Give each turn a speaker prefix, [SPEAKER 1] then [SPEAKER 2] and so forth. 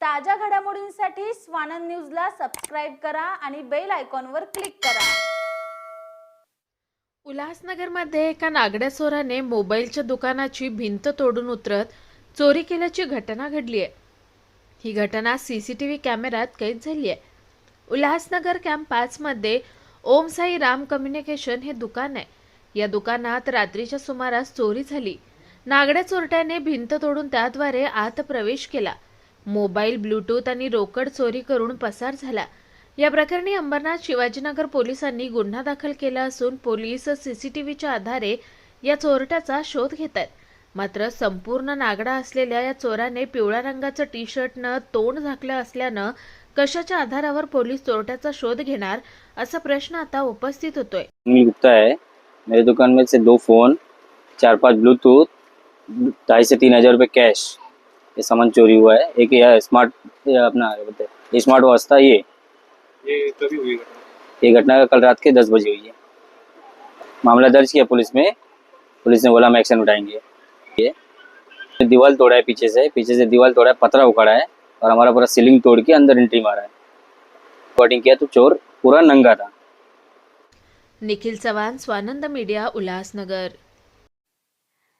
[SPEAKER 1] ताज्या घडामोडींसाठी स्वानंद न्यूजला सबस्क्राईब करा आणि बेल आयकॉनवर क्लिक करा.
[SPEAKER 2] उल्हासनगरमध्ये एका नागड्या चोराने मोबाईलच्या दुकानाची भिंत तोडून उतरत चोरी केल्याची घटना घडली आहे. ही घटना सी सी टी व्ही कॅमेऱ्यात कैद झाली आहे. उल्हासनगर कॅम्प पाचमध्ये ओम साई राम कम्युनिकेशन हे दुकान आहे. या दुकानात रात्रीच्या सुमारास चोरी झाली. नागड्या चोरट्याने भिंत तोडून त्याद्वारे आत प्रवेश केला. मोबाईल ब्लूटूथ आणि रोकड चोरी करून पसार झाला. या प्रकरणी अंबरनाथ शिवाजीनगर पोलिसांनी गुन्हा दाखल केला असून पोलीस सीसीटीव्हीच्या आधारे या चोरट्याचा शोध घेत आहेत मात्र संपूर्ण नागडा असलेल्या या चोराने पिवळ्या रंगाचं टी शर्टनं तोंड झाकलं असल्यानं कशाच्या आधारावर पोलीस चोरट्याचा शोध घेणार असा प्रश्न आता उपस्थित होतोय.
[SPEAKER 3] मी गुप्ता है मेरे दुकान में से दो फ़ोन चार पांच ब्लूटूथ ढाई से तीन हज़ार रुपये कैश ये सामान चोरी हुआ है। एक ये स्मार्ट अपना स्मार्ट वॉच था ये।
[SPEAKER 4] ये कभी हुई घटना
[SPEAKER 3] ये घटना कल रात के दस बजे हुई है। मामला दर्ज किया पुलिस में। पुलिस ने बोला हम एक्शन उठाएँगे। ये दीवार तोड़ा है पीछे से। पीछे से दीवार तोड़ा है पतरा उखाड़ा है और हमारा पूरा सीलिंग तोड़ के अंदर एंट्री मारा है। रिकॉर्डिंग किया तो चोर पूरा नंगा था।
[SPEAKER 2] निखिल चव्हाण स्वानंद मीडिया उल्हासनगर